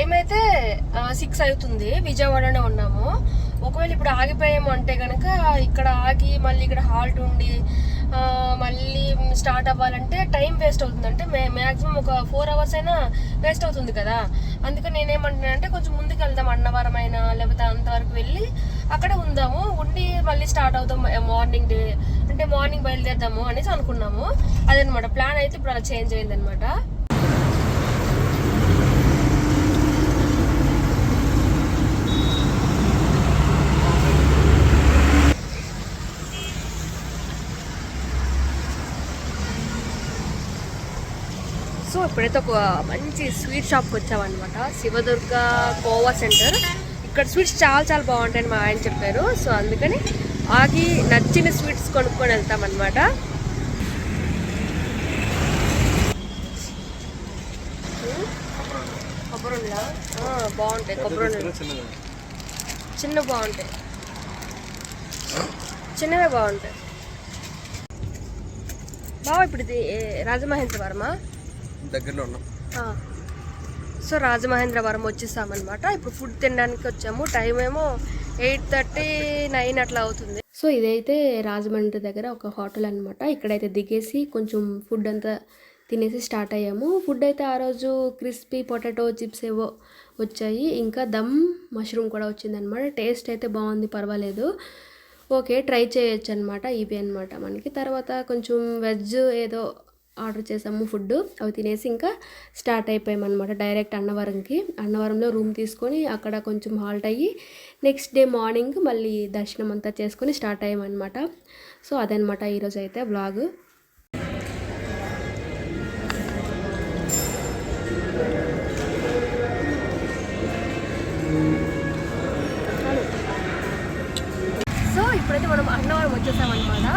Time అయితే six అవుతుంది. విజయవాడనే ఉన్నాము. ఒకవేళ ఇప్పుడు ఆగిపోయాము అంటే కనుక ఇక్కడ ఆగి మళ్ళీ ఇక్కడ హాల్ట్ ఉండి మళ్ళీ స్టార్ట్ అవ్వాలంటే టైం వేస్ట్ అవుతుంది. అంటే మే మ్యాక్సిమం ఒక ఫోర్ అవర్స్ అయినా వేస్ట్ అవుతుంది కదా. అందుకని నేనేమంటున్నానంటే కొంచెం ముందుకు వెళ్దాం. అన్నవరం అయినా లేకపోతే అంతవరకు వెళ్ళి అక్కడ ఉందాము. ఉండి మళ్ళీ స్టార్ట్ అవుతాం మార్నింగ్ డే అంటే మార్నింగ్ బయలుదేరదాము అనేసి అనుకున్నాము. అదనమాట. ప్లాన్ అయితే ఇప్పుడు అలా చేంజ్ అయిందనమాట. సో ఇప్పుడైతే ఒక మంచి స్వీట్ షాప్కి వచ్చామన్నమాట. శివదుర్గ కోవా సెంటర్. ఇక్కడ స్వీట్స్ చాలా చాలా బాగుంటాయని మా ఆయన చెప్పారు. సో అందుకని ఆగి నచ్చిన స్వీట్స్ కొనుక్కొని వెళ్తామన్నమాట. కొబ్బరి ఉండలా? ఆ, బాగుంటాయి కొబ్బరి. చిన్న బాగుంటాయి. చిన్నవే బాగుంటాయి. బావ ఇప్పుడు ఇది ఏ- రాజమహేంద్రవరమా? దగ్గరలో ఉన్నాం. ఆ. సో రాజమహేంద్రవరం వచ్చేసామన్నమాట. ఇప్పుడు ఫుడ్ తినడానికి వచ్చాము. టైం ఏమో ఎయిట్ థర్టీ నైన్ అట్లా అవుతుంది. సో ఇదైతే రాజమండ్రి దగ్గర ఒక హోటల్ అనమాట ఇక్కడైతే దిగేసి కొంచెం ఫుడ్ అంతా తినేసి స్టార్ట్ అయ్యాము. ఫుడ్ అయితే ఆ రోజు క్రిస్పీ పొటాటో చిప్స్ ఏవో వచ్చాయి. ఇంకా దమ్ మష్రూమ్ కూడా వచ్చిందనమాట టేస్ట్ అయితే బాగుంది పర్వాలేదు. ఓకే ట్రై చేయొచ్చు అనమాట ఇవి అనమాట మనకి. తర్వాత కొంచెం వెజ్ ఏదో ఆర్డర్ చేసాము ఫుడ్ అవి తినేసి ఇంకా స్టార్ట్ అయిపోయామన్నమాట డైరెక్ట్ అన్నవరంకి. అన్నవరంలో రూమ్ తీసుకొని అక్కడ కొంచెం హాల్ట్ అయ్యి నెక్స్ట్ డే మార్నింగ్ మళ్ళీ దర్శనం అంతా చేసుకొని స్టార్ట్ అయ్యామన్నమాట. సో అదనమాట ఈరోజు అయితే బ్లాగ్ సో ఇప్పుడైతే మనం అన్నవరం వచ్చేసామన్నమాట.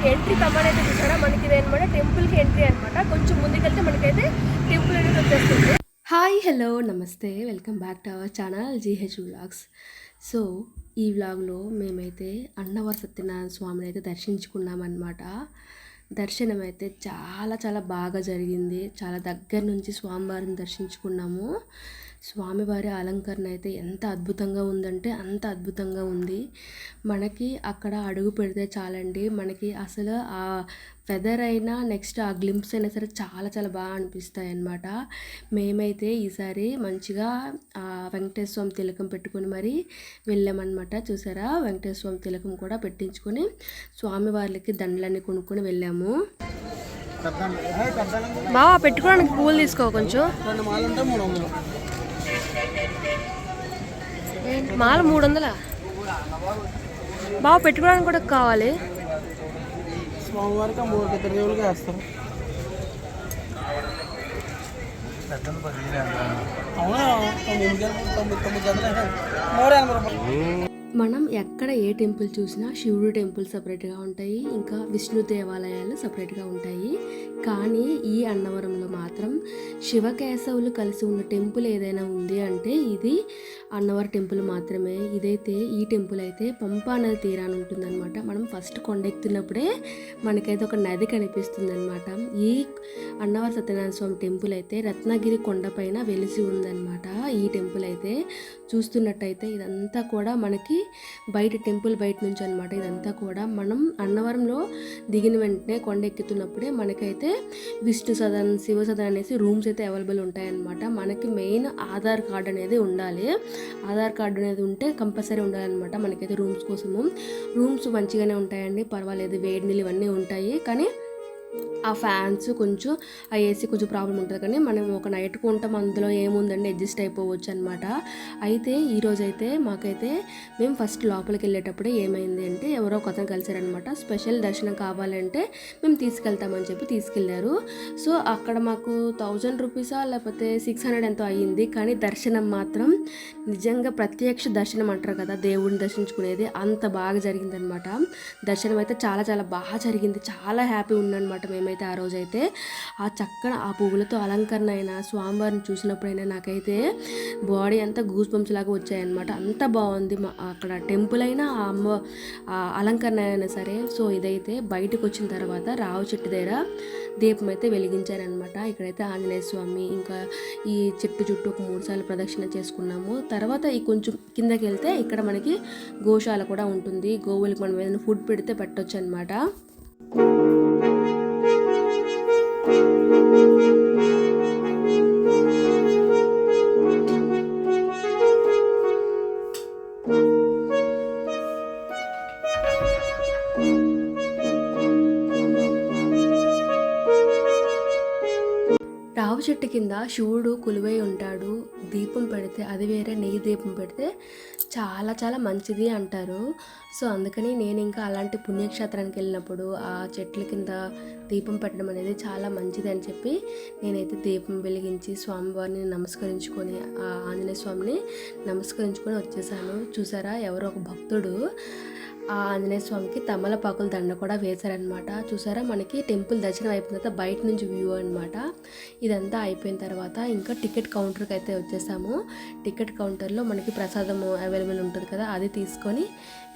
మనకి ఎంట్రీ కమాన్ అయితే చూసారా? మనకి ఇది అనమాట టెంపుల్కి ఎంట్రీ అనమాట కొంచెం ముందుకెళ్తే మనకైతే టెంపుల్ అనేది వచ్చేస్తుంది. Hi hello namaste. Welcome back to our channel GH vlogs. So ఈ వ్లాగ్లో మేమైతే అన్నవర సత్యనారాయణ స్వామిని అయితే దర్శించుకున్నామన్నమాట. దర్శనం అయితే చాలా చాలా బాగా జరిగింది. చాలా దగ్గర నుంచి స్వామివారిని దర్శించుకున్నాము. స్వామివారి అలంకరణ అయితే ఎంత అద్భుతంగా ఉందంటే అంత అద్భుతంగా ఉంది. మనకి అక్కడ అడుగు పెడితే చాలండి. మనకి అసలు ఆ వెదర్ అయినా నెక్స్ట్ ఆ గ్లింప్స్ అయినా సరే చాలా చాలా బాగా అనిపిస్తాయి అన్నమాట మేమైతే ఈసారి మంచిగా ఆ వెంకటేశ్వర స్వామి తిలకం పెట్టుకొని మరి వెళ్ళామన్నమాట. చూసారా? వెంకటేశ్వర స్వామి తిలకం కూడా పెట్టించుకొని స్వామివార్లకి దండలన్నీ కొనుక్కొని వెళ్ళాము. బావా పెట్టుకోవడానికి పూలు తీసుకో కొంచెం. మాల మూడు వందలా. బావ పెట్టుకోవడానికి కూడా కావాలి. స్వామివారికి మూడు ఇద్దరు దేవులకి వేస్తారు అవునా? తొమ్మిది తొమ్మిది తొమ్మిది గంటలు మూడు ఎనభై రూపాయలు మనం ఎక్కడ ఏ టెంపుల్ చూసినా శివుడు టెంపుల్ సపరేట్గా ఉంటాయి ఇంకా విష్ణు దేవాలయాలు సపరేట్గా ఉంటాయి. కానీ ఈ అన్నవరంలో మాత్రం శివకేశవులు కలిసి ఉన్న టెంపుల్ ఏదైనా ఉంది అంటే ఇది అన్నవర టెంపుల్ మాత్రమే. ఇదైతే ఈ టెంపుల్ అయితే పంపా నది తీరాన్ని ఉంటుందన్నమాట. మనం ఫస్ట్ కొండెక్కుతున్నప్పుడే మనకైతే ఒక నది కనిపిస్తుంది అన్నమాట ఈ అన్నవర సత్యనారాయణ స్వామి టెంపుల్ అయితే రత్నగిరి కొండపైన వెలిసి ఉందన్నమాట. ఈ టెంపుల్ అయితే చూస్తున్నట్టయితే ఇదంతా కూడా మనకి బయట టెంపుల్ బయట నుంచి అనమాట ఇదంతా కూడా. మనం అన్నవరంలో దిగిన వెంటనే కొండ ఎక్కుతున్నప్పుడే మనకైతే విష్ణు సదన్ శివ సదన్ అనేసి రూమ్స్ అయితే అవైలబుల్ ఉంటాయన్నమాట. మనకి మెయిన్ ఆధార్ కార్డ్ అనేది ఉండాలి. ఆధార్ కార్డు అనేది ఉంటే కంపల్సరీ ఉండాలన్నమాట మనకైతే రూమ్స్ కోసము. రూమ్స్ మంచిగానే ఉంటాయండి పర్వాలేదు. వేడి నీళ్ళు ఇవన్నీ ఉంటాయి. కానీ ఆ ఫ్యాన్స్ కొంచెం ఆ ఏసీ కొంచెం ప్రాబ్లం ఉంటుంది కానీ మనం ఒక నైట్ ఉంటాం అందులో ఏముందండి అడ్జస్ట్ అయిపోవచ్చు అనమాట అయితే ఈరోజు అయితే మాకైతే మేము ఫస్ట్ లోపలికి వెళ్ళేటప్పుడే ఏమైంది అంటే ఎవరో ఒక కలిశారనమాట కలిసారనమాట స్పెషల్ దర్శనం కావాలంటే మేము తీసుకెళ్తామని చెప్పి తీసుకెళ్ళారు. సో అక్కడ మాకు థౌజండ్ రూపీసా లేకపోతే సిక్స్ హండ్రెడ్ ఎంతో అయ్యింది. కానీ దర్శనం మాత్రం నిజంగా ప్రత్యక్ష దర్శనం అంటారు కదా దేవుడిని దర్శించుకునేది అంత బాగా జరిగిందనమాట దర్శనం అయితే చాలా చాలా బాగా జరిగింది. చాలా హ్యాపీ ఉందన్నమాట మేము మేమైతే ఆ రోజైతే ఆ చక్కన ఆ పువ్వులతో అలంకరణ అయిన స్వామివారిని చూసినప్పుడైనా నాకైతే బాడీ అంతా గూస్ బంప్స్ లాగా వచ్చాయన్నమాట. అంత బాగుంది అక్కడ టెంపుల్ అయినా ఆ అమ్మ అలంకరణ అయినా సరే. సో ఇదైతే బయటకు వచ్చిన తర్వాత రావు చెట్టు దగ్గర దీపం అయితే వెలిగించారనమాట ఇక్కడైతే ఆంజనేయ స్వామి ఇంకా ఈ చెట్టు చుట్టూ ఒక మూడు సార్లు ప్రదక్షిణ చేసుకున్నాము. తర్వాత ఈ కొంచెం కిందకి వెళ్తే ఇక్కడ మనకి గోశాల కూడా ఉంటుంది. గోవులకి మనం ఏదైనా ఫుడ్ పెడితే పెట్టొచ్చు అనమాట రావు చెట్టు కింద శివుడు కొలువై ఉంటాడు. దీపం పెడితే అది వేరే నెయ్యి దీపం పెడితే చాలా చాలా మంచిది అంటారు. సో అందుకని నేను ఇంకా అలాంటి పుణ్యక్షేత్రానికి వెళ్ళినప్పుడు ఆ చెట్ల కింద దీపం పెట్టడం అనేది చాలా మంచిది అని చెప్పి నేనైతే దీపం వెలిగించి స్వామివారిని నమస్కరించుకొని ఆ ఆంజనేయ స్వామిని నమస్కరించుకొని వచ్చేసాను. చూసారా? ఎవరో ఒక భక్తుడు ఆ ఆంజనేయ స్వామికి తమలపాకుల దండ కూడా వేశారనమాట చూసారా? మనకి టెంపుల్ దర్శనం అయిపోయిన తర్వాత బయట నుంచి వ్యూ అనమాట ఇదంతా అయిపోయిన తర్వాత ఇంకా టికెట్ కౌంటర్కి అయితే వచ్చేసాము. టికెట్ కౌంటర్లో మనకి ప్రసాదం అవైలబుల్ ఉంటుంది కదా అది తీసుకొని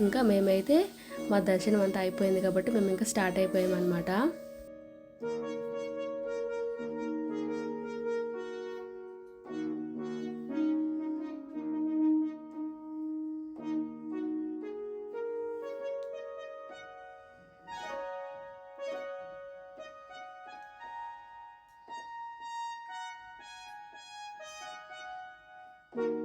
ఇంకా మేమైతే మా దర్శనం అంతా అయిపోయింది కాబట్టి మేము ఇంకా స్టార్ట్ అయిపోయామన్నమాట. Thank you.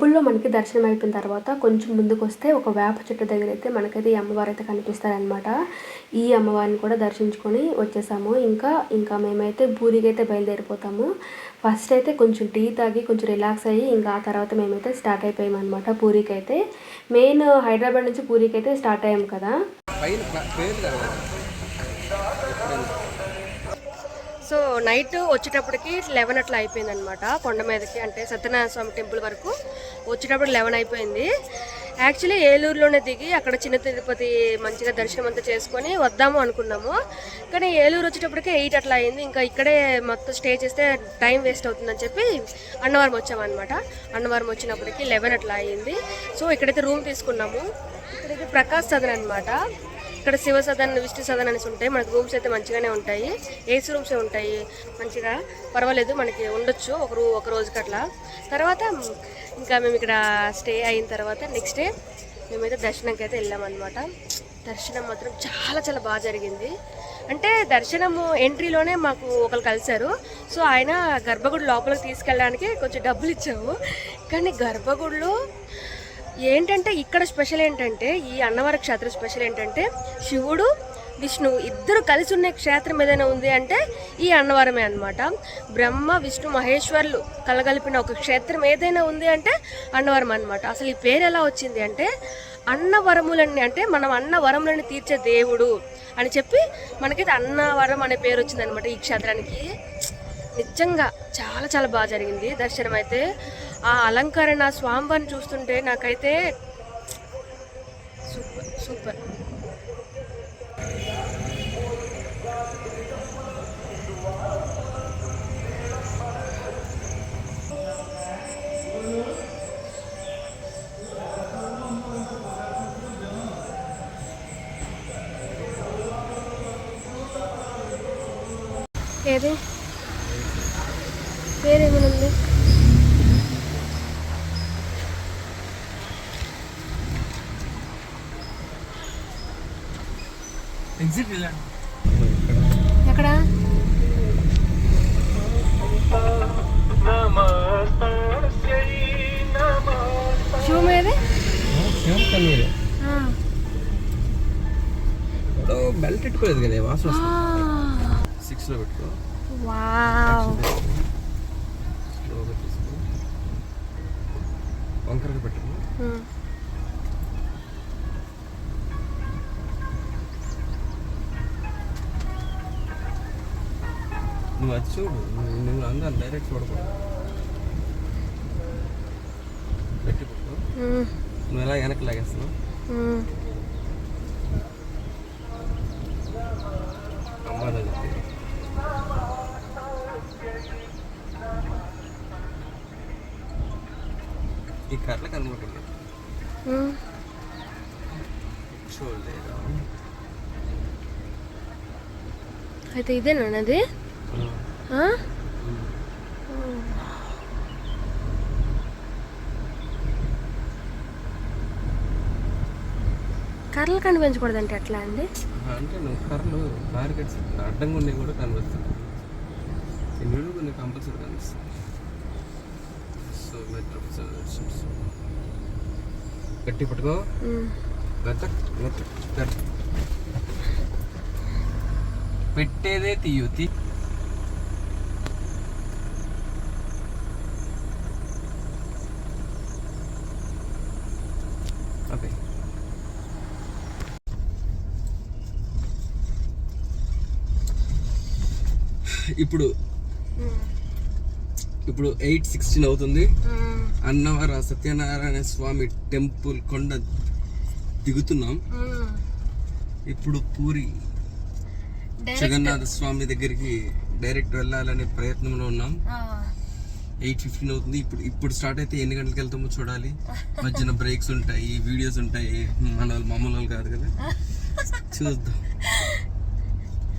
టెంపుల్లో మనకి దర్శనం అయిపోయిన తర్వాత కొంచెం ముందుకు వస్తే ఒక వేప చెట్టు దగ్గర అయితే మనకైతే ఈ అమ్మవారు అయితే కనిపిస్తారనమాట ఈ అమ్మవారిని కూడా దర్శించుకొని వచ్చేసాము. ఇంకా ఇంకా మేమైతే పూరికి అయితే బయలుదేరిపోతాము. ఫస్ట్ అయితే కొంచెం టీ తాగి కొంచెం రిలాక్స్ అయ్యి ఇంకా ఆ తర్వాత మేమైతే స్టార్ట్ అయిపోయామన్నమాట పూరికి అయితే. మెయిన్ హైదరాబాద్ నుంచి పూరికి అయితే స్టార్ట్ అయ్యాము కదా. సో నైట్ వచ్చేటప్పటికి లెవెన్ అట్లా అయిపోయింది అనమాట కొండ మీదకి అంటే సత్యనారాయణ స్వామి టెంపుల్ వరకు వచ్చేటప్పుడు లెవెన్ అయిపోయింది. యాక్చువల్లీ ఏలూరులోనే దిగి అక్కడ చిన్న తిరుపతి మంచిగా దర్శనం అంతా చేసుకొని వద్దాము అనుకున్నాము. కానీ ఏలూరు వచ్చేటప్పటికి ఎయిట్ అట్లా అయింది. ఇంకా ఇక్కడే మొత్తం స్టే చేస్తే టైం వేస్ట్ అవుతుందని చెప్పి అన్నవరం వచ్చామన్నమాట. అన్నవరం వచ్చినప్పటికి లెవెన్ అట్లా అయింది. సో ఇక్కడైతే రూమ్ తీసుకున్నాము. ఇక్కడైతే ప్రకాష్ సదన్ అనమాట ఇక్కడ శివ సదన్ విష్ణు సదన్ అనేసి ఉంటాయి. మనకి రూమ్స్ అయితే మంచిగానే ఉంటాయి. ఏసీ రూమ్సే ఉంటాయి. మంచిగా పర్వాలేదు మనకి ఉండొచ్చు ఒక రూ ఒక రోజుకి అట్లా తర్వాత ఇంకా మేము ఇక్కడ స్టే అయిన తర్వాత నెక్స్ట్ డే మేమైతే దర్శనంకి అయితే వెళ్ళామన్నమాట. దర్శనం మాత్రం చాలా చాలా బాగా జరిగింది. అంటే దర్శనము ఎంట్రీలోనే మాకు ఒకరు కలిశారు. సో ఆయన గర్భగుడి లోపలికి తీసుకెళ్ళడానికి కొంచెం డబ్బులు ఇచ్చాము కానీ గర్భగుడిలో ఏంటంటే ఇక్కడ స్పెషల్ ఏంటంటే ఈ అన్నవర క్షేత్రం స్పెషల్ ఏంటంటే శివుడు విష్ణు ఇద్దరు కలిసి ఉన్న క్షేత్రం ఏదైనా ఉంది అంటే ఈ అన్నవరమే అన్నమాట. బ్రహ్మ విష్ణు మహేశ్వర్లు కలగలిపిన ఒక క్షేత్రం ఏదైనా ఉంది అంటే అన్నవరం అనమాట అసలు ఈ పేరు ఎలా వచ్చింది అంటే అన్నవరములన్నీ అంటే మనం అన్నవరములని తీర్చే దేవుడు అని చెప్పి మనకైతే అన్నవరం అనే పేరు వచ్చింది అనమాట ఈ క్షేత్రానికి. నిజంగా చాలా చాలా బాగా జరిగింది. దర్శనం అయితే ఆ అలంకరణ స్వామివారిని చూస్తుంటే నాకైతే సూపర్ సూపర్. ఏది? పేరేమైనా ఉంది ఎగ్జిట్ వెళ్ళండి ఎక్కడ? శివం ఏది శివం కన్నీరు. బెల్ట్ పెట్టుకోలేదు కదా వాసన ఆ. సిక్స్లో పెట్టుకో. వంకరగా పెట్టు. నువ్వు చూడు నువ్వు- అందరం డైరెక్ట్ చూడకూడదు. పెట్టి పెట్టు. నువ్వు ఎలా వెనక్కి లాగేస్తున్నావు? ఈ కర్ల కనబడుతుంది. చూడలేదా? అయితే ఇదేనా అది? కర్రలు కనిపించకూడదంటే ఎట్లా అండి? అంటే నువ్వు కర్రలు బ్యారికేడ్స్ అడ్డంగా ఉండేవి కూడా కనిపిస్తుంది కొన్ని కంపల్సరీ కనిపిస్తుంది సో గట్టి పట్టుకో. గట్ట గట్ట. పెట్టేదే తీయు తీ ఓకే ఇప్పుడు. ఇప్పుడు ఎయిట్ సిక్స్టీన్ అవుతుంది. అన్నవర సత్యనారాయణ స్వామి టెంపుల్ కొండ దిగుతున్నాం. ఇప్పుడు పూరి జగన్నాథ స్వామి దగ్గరికి డైరెక్ట్ వెళ్ళాలనే ప్రయత్నంలో ఉన్నాం. ఎయిట్ ఫిఫ్టీన్ అవుతుంది ఇప్పుడు ఇప్పుడు స్టార్ట్ అయితే ఎన్ని గంటలకు వెళ్తామో చూడాలి మధ్యన బ్రేక్స్ ఉంటాయి వీడియోస్ ఉంటాయి మన వాళ్ళు మామూలు వాళ్ళు కాదు కదా చూద్దాం